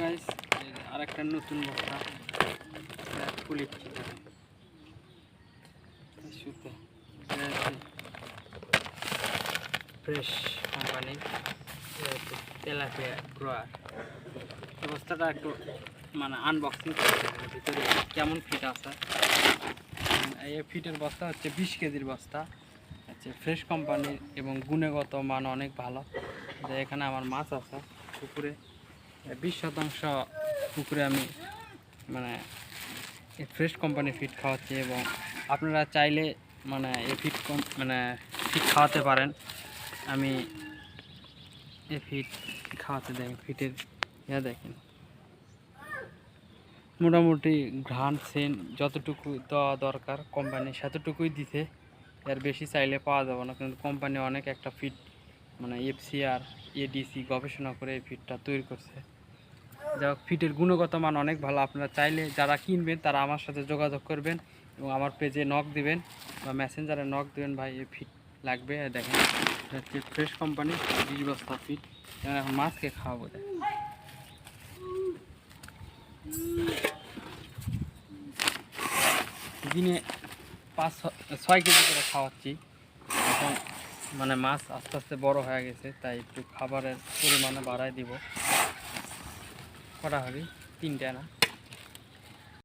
Guys আর একটা নতুন বস্তা। সুতো। Fresh company. Tilapia grower. বস্তাটা একটু মানে আনবক্সিং ভিতরে কেমন ফিট আছে। এই ফিটের বস্তা হচ্ছে বিশ কেজির বস্তা। হচ্ছে ফ্রেশ কোম্পানির এবং গুণগত মান অনেক ভালো। এখানে আমার মাছ আছে, পুকুরে। বিশ শতাংশ পুকুরে আমি মানে ফ্রেশ কোম্পানি ফিট খাওয়াচ্ছি এবং আপনারা চাইলে মানে এই ফিট কম মানে ফিট খাওয়াতে পারেন। আমি এই ফিট খাওয়াতে দেখেন ফিটের ইয়া দেখেন। মোটামুটি ঘ্রাণ সেন যতটুকু দেওয়া দরকার কোম্পানি সেতটুকুই দিতে এর বেশি চাইলে পাওয়া যাবে না, কিন্তু কোম্পানি অনেক একটা ফিট মানে এফসিআর এডিসি গবেষণা করে এই ফিটটা তৈরি করছে। যা ফিটের গুণগত মান অনেক ভালো। আপনারা চাইলে যারা কিনবেন, তারা আমার সাথে যোগাযোগ করবেন এবং আমার পেজে নক দিবেন বা মেসেঞ্জারে নক দিবেন, ভাই, এই ফিট লাগবে। দেখেন ফ্রেশ কোম্পানি বিশ বস্তা ফিট এখন মাছকে খাওয়াবো দেখ দিনে পাঁচ ছয় কেজি করে খাওয়াচ্ছি। এখন মানে মাছ আস্তে আস্তে বড় হয়ে গেছে, তাই একটু খাবারের পরিমাণে বাড়ায় দিব। কটা হবে তিনটা না?